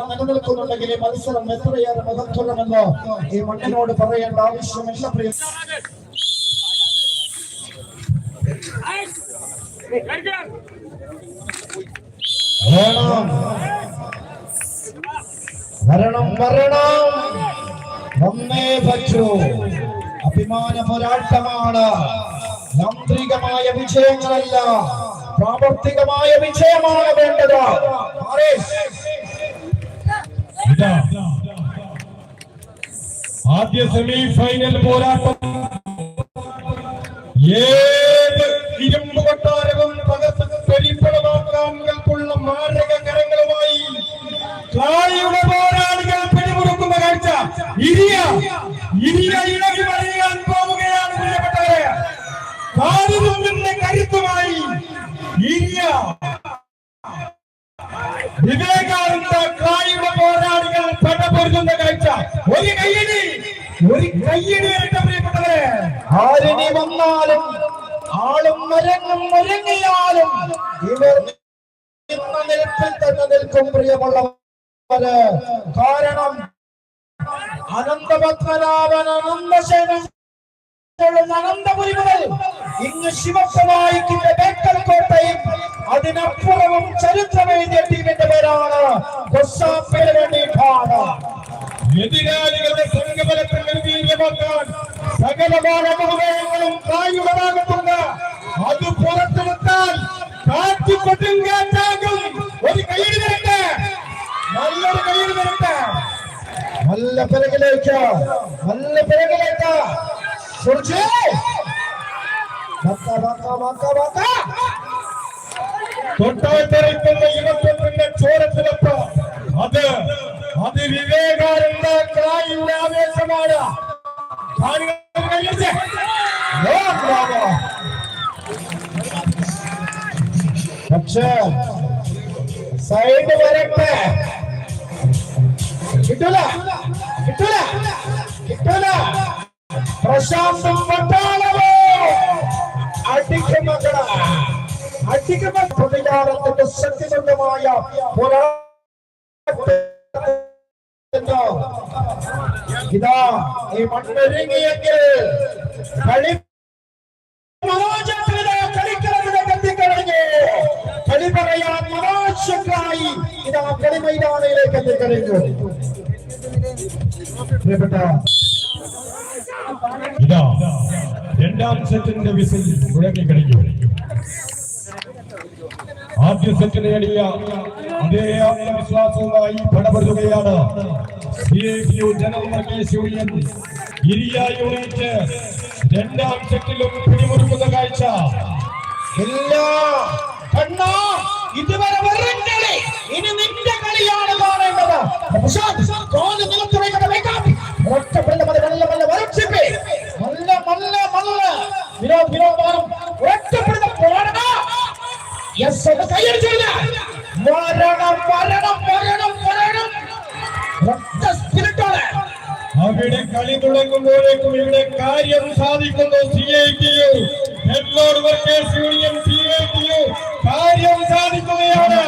നിലനിൽക്കുന്നുണ്ടെങ്കിൽ ഈ മത്സരം എത്രയേറെ മഹത്വമെന്ന് ഈ മണ്ണിനോട് പറയേണ്ട ആവശ്യമില്ല പ്രിയ. വരണം. വരണം ഒന്നേ പറ്റൂ അഭിമാന പോരാട്ടമാണ് യാന്ത്രികമായ വിജയങ്ങളല്ല പ്രാവർത്തികമായ വിജയമാണ് വേണ്ടത്. ആദ്യ സെമി ഫൈനൽ പോരാട്ടം. ഏത് ഇരുമ്പ് കൊട്ടാരവും തകർത്ത് പെരിപ്പണമാക്കാനുള്ള മാരക കരങ്ങളുമായി കാളിയുടെ പോരാളികൾ പിടിമുറുക്കുന്ന കാഴ്ച. ഇരിയ ഇരിയ ഇളകി പടപൊരുതുന്ന കാഴ്ച ഒരു കയ്യടി. ഒരു കയ്യടി വരട്ടെ പ്രിയപ്പെട്ടവരെ. ആരണി വന്നാലും ആളും മരങ്ങും മരങ്ങിയാലും ഇവർ നിന്ന നിൽപ്പിൽ തന്നെ നിൽക്കും പ്രിയമുള്ളവര്. കാരണം അനന്തപത്മനാഭൻ അനന്തശേനം അനന്തപുരി മുതൽ ഇന്ന് ശിവസമായിക്കിന്റെ ബേക്കൽ കോട്ടയും അതിനപ്പുറവും ചരിത്രമെഴുതിയ ടീമിന്റെ പേരാണ് ഗൊസ്സാപ്പിന് വേണ്ടിയിട്ടാണ് എതിരാളികളുടെ സംഘബലത്തിൽ നിർവീര്യമാക്കാൻ സകലമായ മഹോദയങ്ങളും കായുടമാകുന്നുണ്ട് അത് പുറത്തെടുത്താൽ കാറ്റ് കൊടുങ്കാറ്റാകും ഒരു കയ്യടി വരട്ടെ നല്ലൊരു കയ്യടി വരട്ടെ നല്ല പിറകിലേക്ക് നല്ല പിറകിലേക്ക് സുർജി വക്ക വക്ക വക്ക വക്ക തൊട്ടാത്തെറിക്കുന്ന യുവത്വത്തിന്റെ ചോരത്തിലപ്പ് അത് അത് വിവേകാനന്ദ കായുടെ ആവേശമാണ് കാണികൾ കൈയടിച്ച്. ഓ, ബ്രാവോ. പക്ഷേ സൈഡ് വരട്ടെ. കിട്ടൂല കിട്ടൂല കിട്ടൂല. പ്രശാന്തം പട്ടാളവോ. അടിക്കും മക്കള അടിക്കും പ്രതികാരത്തിന്റെ സത്യസന്ധമായ പോരാട്ടം. ഇതാ ഈ മണ്ണൊരുങ്ങിയെങ്കിൽ കളി ഇതാ മൈതാനയിലേക്ക് ഇതാ രണ്ടാം സെറ്റിന്റെ വിസിൽ മുഴങ്ങി കഴിഞ്ഞു. ആദ്യ സെറ്റ് നേടിയ അതേ ആത്മവിശ്വാസവുമായി പടപെടുകയാണ് general Varghese union Iriya unit രണ്ടാം സെറ്റിലും പിടിമുറുക്കുന്ന കാഴ്ച. എല്ലാ കണ്ണാ ഇതുവരെ വെറും കളി ഇനി നിന്റെ കളിയാണ് കാണേണ്ടത്. മരണം മരണം മരണം മരണം ഒറ്റ സ്പിരിറ്റോടെ അവിടെ കളി തുടങ്ങുമ്പോഴേക്കും ഇവിടെ കാര്യം സാധിക്കുന്നു C I T U headload workers union C I T U കാര്യം സാധിക്കുകയാണ്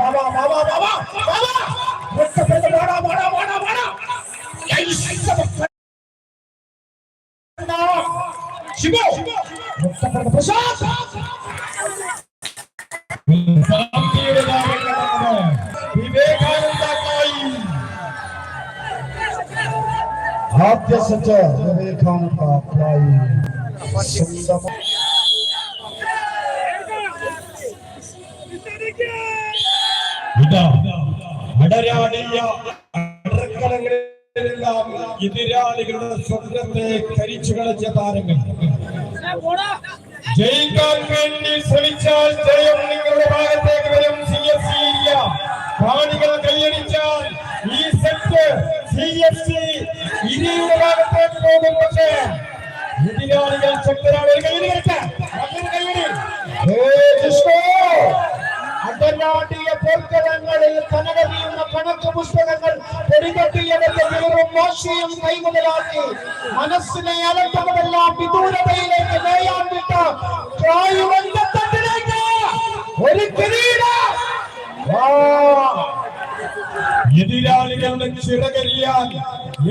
ബാബാ ബാബാ ആദ്യ സെറ്റ് ഇതാ അടരാടിയ അടർക്കലങ്ങളിലെല്ലാം എതിരാളികളുടെ സ്വപ്നത്തെ കരിച്ചു കളച്ച താരങ്ങൾ. ജയിക്കാൻ വേണ്ടി ശ്രമിച്ചാൽ ജയം നിങ്ങളുടെ ഭാഗത്തേക്ക് വരും. സി എസ് കാണികൾ കൈയടിച്ചാൽ ഈ സെറ്റ് സി എഫ് സി ഇരിയുടെ ഭാഗത്തേക്ക് പോകും. പക്ഷേ എതിരാളികൾ ശക്തരാണ് ഒരു പോർക്കളങ്ങളിൽ കനകറിയുന്ന കണക്ക് പുസ്തകങ്ങൾ പെരുകെട്ടിയെടുത്ത് വീറും മോശയും കൈമുതലാക്കി മനസ്സിനെ അലട്ടതെല്ലാം വിദൂരതയിലേക്ക് നേയാൻ വിട്ട ഒരു കിരീട. എതിരാളികളുടെ ചിറകരിയാൻ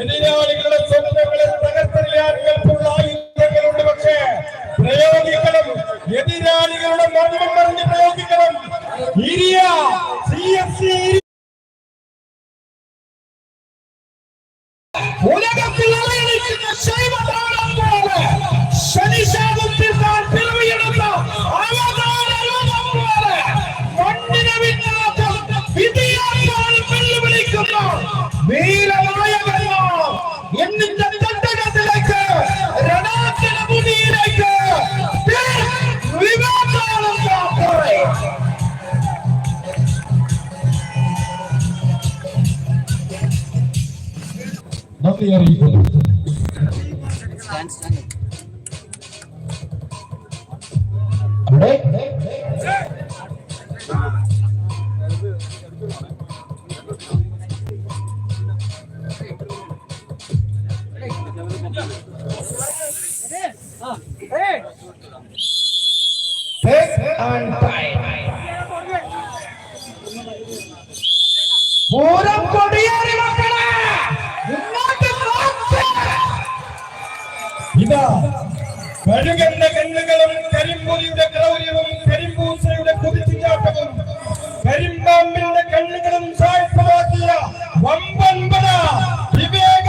എതിരാളികളുടെ സ്വപ്നങ്ങളെ തകർത്തെറിയാൻ എളുപ്പമുള്ള ആയുധങ്ങളുണ്ട് പക്ഷേ പ്രയോഗിക്കണം എതിരാളികളുടെ മരണം പറഞ്ഞ് പ്രയോഗിക്കണം. ഇരിയ സി എസ് സി ഇതാ കഴുകന്റെ കണ്ണുകളും കരിമ്പൊലിയുടെ ക്രൗര്യവും കരിമ്പൂസയുടെ കുതിച്ചുചാട്ടവും കരിമ്പാമ്പിന്റെ കണ്ണുകളും സാഴ്ചയാക്കിയ വമ്പൻപട വിവേക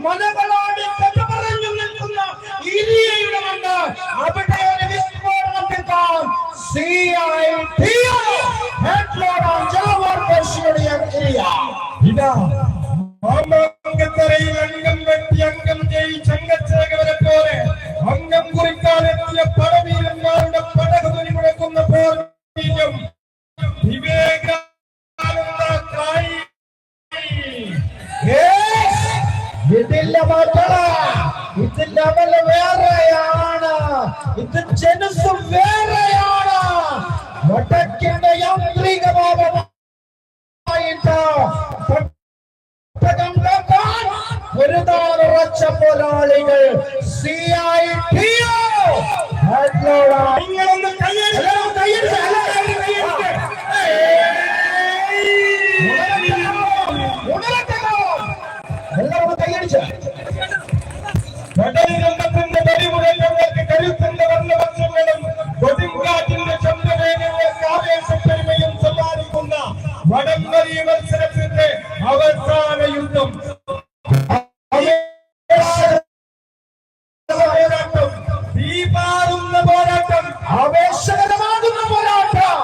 മതകളോട് പറഞ്ഞു നിൽക്കുന്ന ഇന്ത്യയുടെ മണ്ണ് അവിടെ ഒരു വിസ്ഫോടനം കിട്ടാൻ സി ഹെഡ് ലോഡ് ജനവാർപ്പേഷയുടെ ക്രിയ ഇതാ. പൊരുതാറുറച്ച പോരാളികൾ സി ഐ ടി നിങ്ങളൊന്ന് എല്ലാവരും കൈയടിച്ച. കടലിന്റെ പരിമുകൾ ഞങ്ങൾക്ക് കരുത്തുന്ന വർണവസ്ത്രങ്ങളും കൊടുങ്കാറ്റിന്റെ ചന്ദ്രവേനയുടെ ആവേശപ്പെരുമയും വടംവലി മത്സരത്തിന്റെ അവസാന യുദ്ധം. പോരാട്ടം. തീപാറുന്ന പോരാട്ടം. ആവേശകരമാകുന്ന പോരാട്ടം.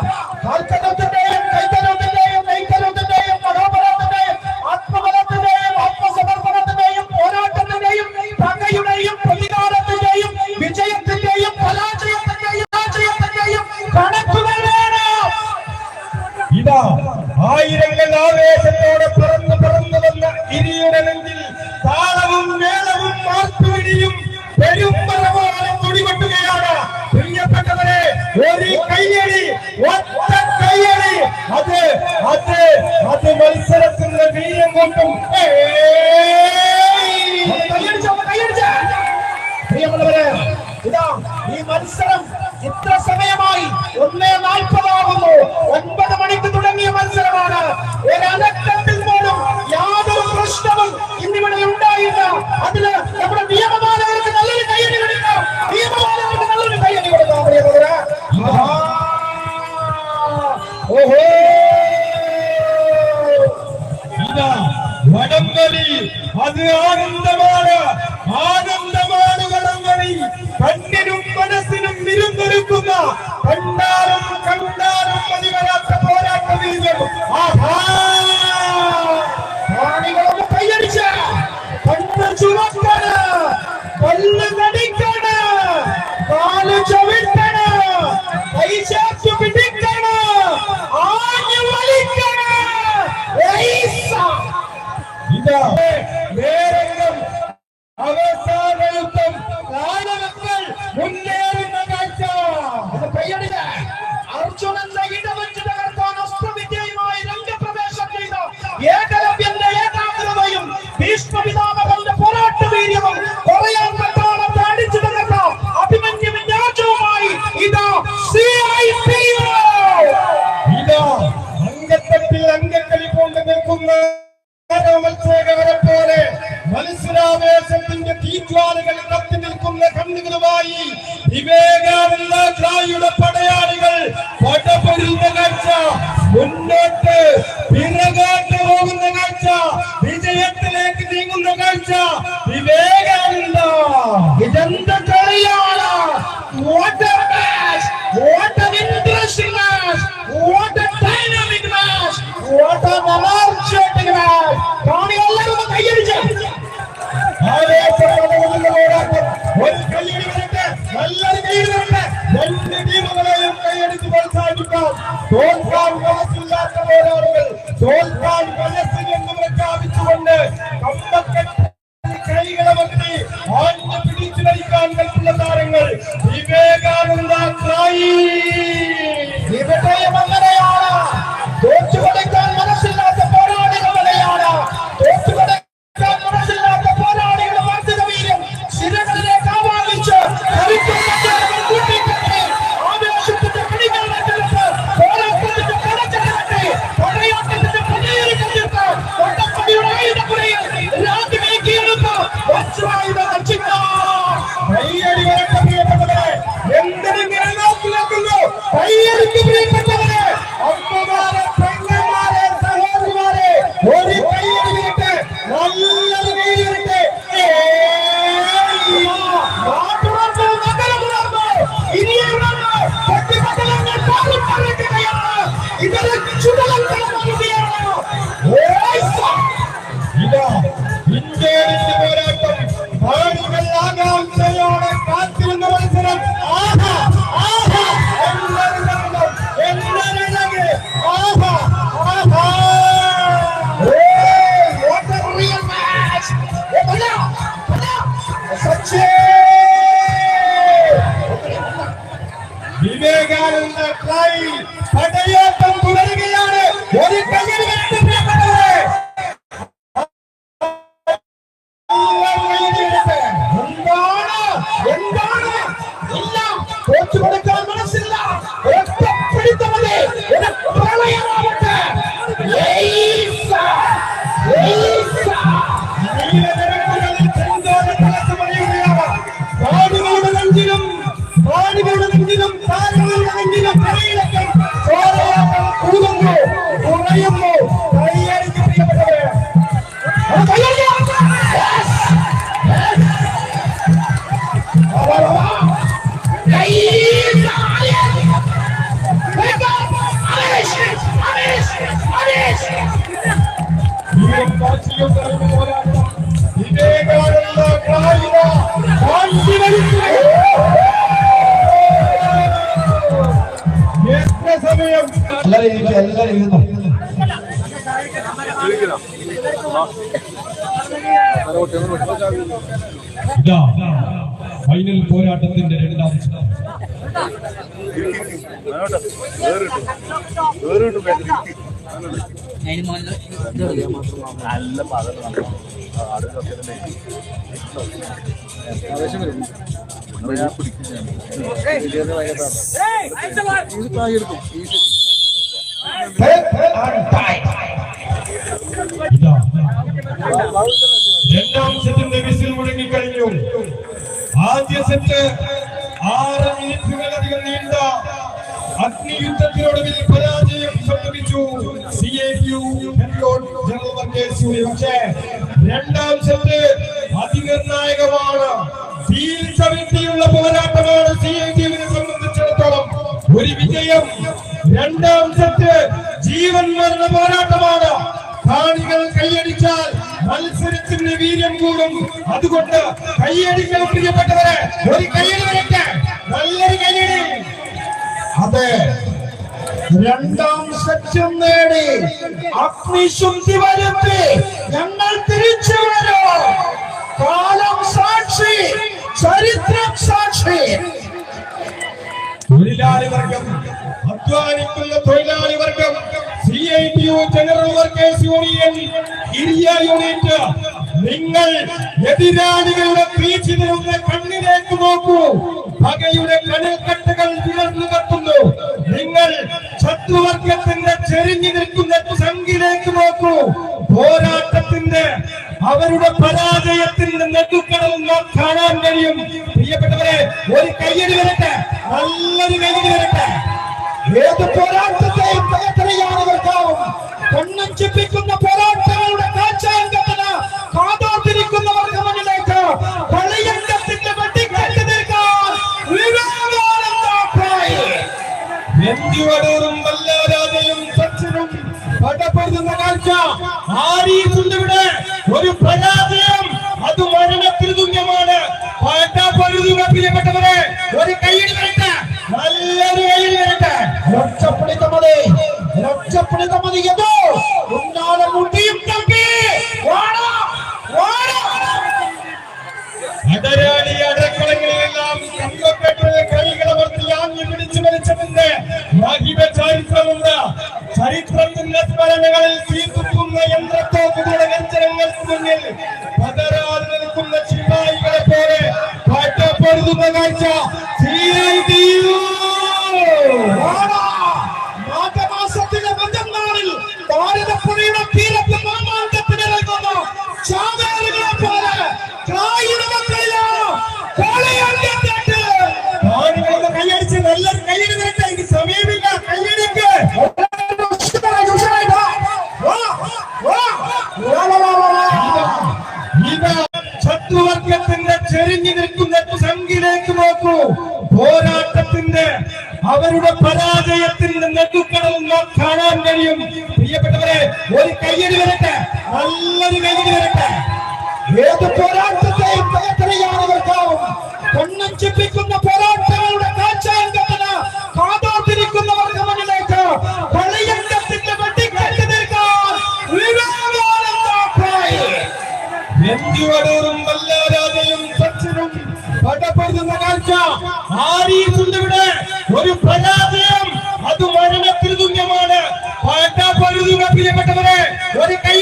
പ്രിയമുള്ളവരെ ഇതാ ഈ മത്സരം ഇത്ര സമയമായി ഒന്നേ നാൽപ്പത് Yeah. തോൽക്കാൻ മനസ്സില്ലാത്ത പോരാളികൾ പിടിച്ചു നയിക്കാൻ കഴിക്കുന്ന താരങ്ങൾ വിവേകാനന്ദ ഇരുന്നു ഫൈനൽ പോരാട്ടത്തിന്റെ നല്ല പാകം രണ്ടാം സെറ്റ് മികസിൽ മുടങ്ങിക്കഴിഞ്ഞു ആദ്യ സെറ്റ് ആറ് മിനിറ്റുകളധികം നീണ്ട അഗ്നിയുദ്ധത്തിനൊടുവിൽ പരാജയം സംഭവിച്ചു. C A U general workers രണ്ടാം സെറ്റ് അതിനിർണായകമാണ് ദീർഘവ്യക്തിയുള്ള പോരാട്ടമാണ് സി എ യുവിനെ സംബന്ധിച്ചിടത്തോളം. ഒരു വിജയം രണ്ടാം സെറ്റ് ജീവൻ മരണ പോരാട്ടമാണ്. കാണികൾ കൈയടിച്ചാൽ മത്സരത്തിന്റെ വീര്യം കൂടും. അതുകൊണ്ട് കയ്യടികൾ പ്രിയപ്പെട്ടവരെ. ഒരു കയ്യടി വരട്ടെ. നല്ലൊരു കയ്യടി. അതെ. രണ്ടാം സത്യം നേടി. അഗ്നിശുദ്ധി വരുത്തി. ഞങ്ങൾ തിരിച്ചു വരും. കാലം സാക്ഷി ചരിത്രം സാക്ഷി. തൊഴിലാളി വർഗം അധ്വാനിക്കുന്ന തൊഴിലാളി വർഗം. C U general workers union Hiriya unit നിങ്ങൾ എതിരാളികളുടെ വീഴ്ചതയുടെ കണ്ണിലേക്ക് നോക്കൂ. പകയുടെ കടൽക്കെട്ടുകൾ വിടർന്നു കത്തുന്നു. നിങ്ങൾ ശത്രുവർഗത്തിന്റെ ചെരിഞ്ഞു നിൽക്കുന്ന ചങ്കിലേക്ക് നോക്കൂ. പോരാട്ടത്തിന്റെ അവരുടെ പരാജയത്തിന്റെ നെടുക്കടൽ കാണാൻ കഴിയും. പ്രിയപ്പെട്ടവരെ ഒരു കയ്യടി വരട്ടെ. നല്ലൊരു കയ്യടി വരട്ടെ. ഏത് പോരാട്ടത്തെയും തകർത്തറിയാനവർക്കാവും കണ്ണഞ്ചിപ്പിക്കുന്ന പോരാട്ടങ്ങളുടെ കാഴ്ചയംഗത്തിന് കാതോർത്തിരിക്കുന്നവർക്ക് മുന്നിലേക്ക് കളിയങ്കത്തിന്റെ വെട്ടിക്കെട്ട് വല്ലാരാജയും സച്ചിനും പടപ്പെടുന്ന കാഴ്ച. ആരീസുണ്ടിവിടെ ഒരു പരാജയം അത് മരണത്തിന് തുല്യമാണ്. പടപ്പെടുക പ്രിയപ്പെട്ടവരെ ഒരു കൈയ്യടി വരട്ടെ. നല്ലൊരു കൈയ്യടി വരട്ടെ രക്ഷപ്പെടുത്തമതി രക്ഷപ്പെടുത്തമതി ഏതോ ഉന്നാലെ മുട്ടിയും വാടാ. അടരാളി അടക്കളങ്ങളിലെല്ലാം കമ്പപ്പെട്ട് കൈകളമർത്തി ആഞ്ഞു പിടിച്ചു മരിച്ചതിന്റെ മഹിമ ചരിത്രമുണ്ട്. ചരിത്രത്തിന്റെ സ്മരണകളിൽ തീർത്തുന്ന യന്ത്രത്തോക്കുകളുടെ പതരാതെ നിൽക്കുന്ന ചിമ്മായികളെ പോലെ പാട്ടപ്പെടുന്ന കാഴ്ച. CIDU. വാടാ പോരാട്ടത്തിന്റെ അവരുടെ പരാജയത്തിന്റെ നാം കാണാൻ കഴിയും. പ്രിയപ്പെട്ടവരെ ഒരു കയ്യടി വരട്ടെ നല്ലൊരു കയ്യടി വരട്ടെ. ഏത് പോരാട്ടത്തെയും തകർത്തറിയാനവർക്കാവും കണ്ണഞ്ചിപ്പിക്കുന്ന പോരാട്ടങ്ങളുടെ കാഴ്ചയങ്കത്തിന് കാതോർത്തിരിക്കുന്നവർക്ക് മുന്നിലേക്ക് കളിയങ്കത്തിന്റെ വെട്ടിക്കെട്ട് നിൽക്കാൻ സച്ചിനും പടപ്പെടുന്ന കാഴ്ച ആരീസുണ്ടിവിടെ ഒരു പരാജയം അത് മരണത്തിന് തുല്യമാണ്. പടപ്പെടുക പ്രിയപ്പെട്ടവരെ ഒരു കൈയ്യടി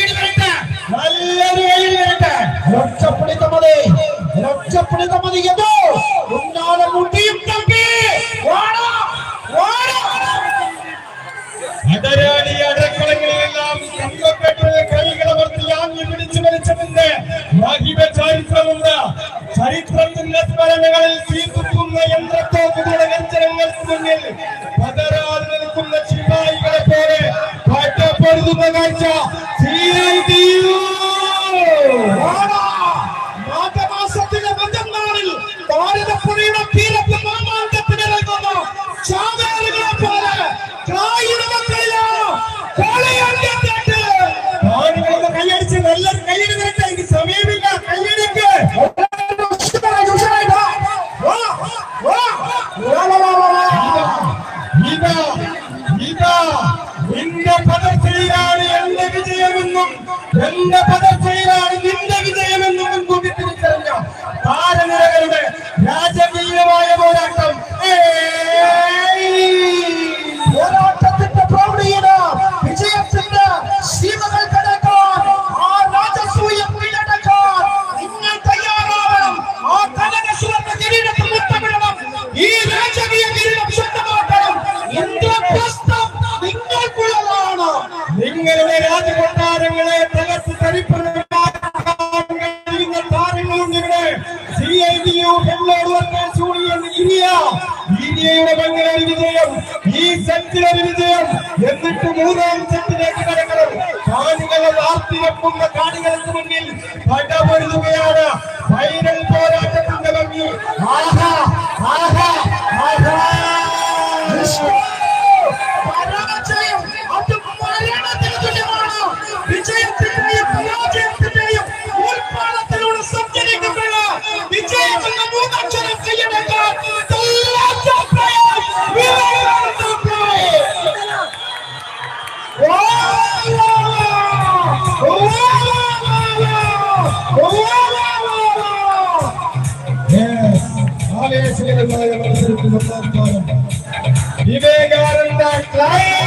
Claro!